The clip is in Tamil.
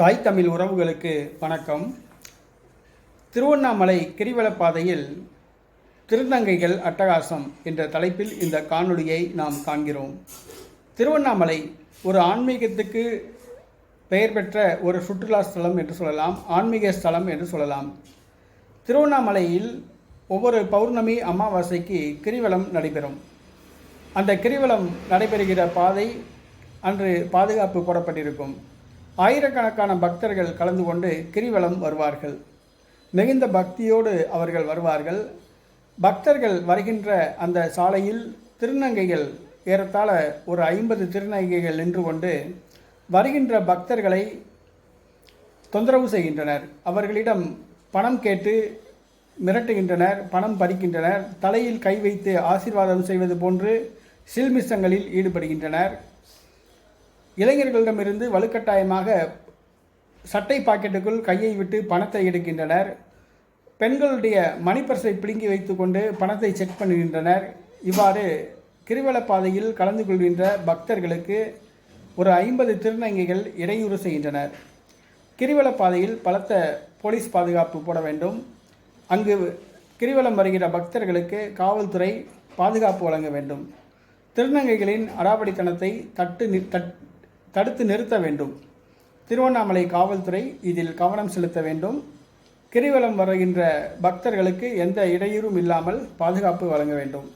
தாய் தமிழ் உறவுகளுக்கு வணக்கம். திருவண்ணாமலை கிரிவலப்பாதையில் திருநங்கைகள் அட்டகாசம் என்ற தலைப்பில் இந்த காணொளியை நாம் காண்கிறோம். திருவண்ணாமலை ஒரு ஆன்மீகத்துக்கு பெயர் பெற்ற ஒரு சுற்றுலா ஸ்தலம் என்று சொல்லலாம் ஆன்மீக ஸ்தலம் என்று சொல்லலாம். திருவண்ணாமலையில் ஒவ்வொரு பௌர்ணமி அமாவாசைக்கு கிரிவலம் நடைபெறும். அந்த கிரிவலம் நடைபெறுகிற பாதை அன்று பாதுகாப்பு போடப்பட்டிருக்கும். ஆயிரக்கணக்கான பக்தர்கள் கலந்து கொண்டு கிரிவலம் வருவார்கள். மிகுந்த பக்தியோடு அவர்கள் வருவார்கள். பக்தர்கள் வருகின்ற அந்த சாலையில் திருநங்கைகள் ஏறத்தாழ ஒரு ஐம்பது திருநங்கைகள் நின்று கொண்டு வருகின்ற பக்தர்களை தொந்தரவு செய்கின்றனர். அவர்களிடம் பணம் கேட்டு மிரட்டுகின்றனர் பணம் பறிக்கின்றனர் தலையில் கை வைத்து ஆசீர்வாதம் செய்வது போன்று சில்மிஷங்களில் ஈடுபடுகின்றனர். இளைஞர்களிடமிருந்து வலுக்கட்டாயமாக சட்டை பாக்கெட்டுக்குள் கையை விட்டு பணத்தை எடுக்கின்றனர். பெண்களுடைய மணிப்பர்ஸை பிடுங்கி வைத்துக்கொண்டு பணத்தை செக் பண்ணுகின்றனர். இவ்வாறு கிருவலப்பாதையில் கலந்து கொள்கின்ற பக்தர்களுக்கு ஒரு ஐம்பது திருநங்கைகள் இடையூறு செய்கின்றனர். கிரிவலப்பாதையில் பலத்த போலீஸ் பாதுகாப்பு போட வேண்டும். அங்கு கிரிவலம் வருகிற பக்தர்களுக்கு காவல்துறை பாதுகாப்பு வழங்க வேண்டும். திருநங்கைகளின் அடாவடித்தனத்தை தட்டு நி- தட்- தடுத்து நிறுத்த வேண்டும். திருவண்ணாமலை காவல்துறை இதில் கவனம் செலுத்த வேண்டும். கிரிவலம் வருகின்ற பக்தர்களுக்கு எந்த இடையூறும் இல்லாமல் பாதுகாப்பு வழங்க வேண்டும்.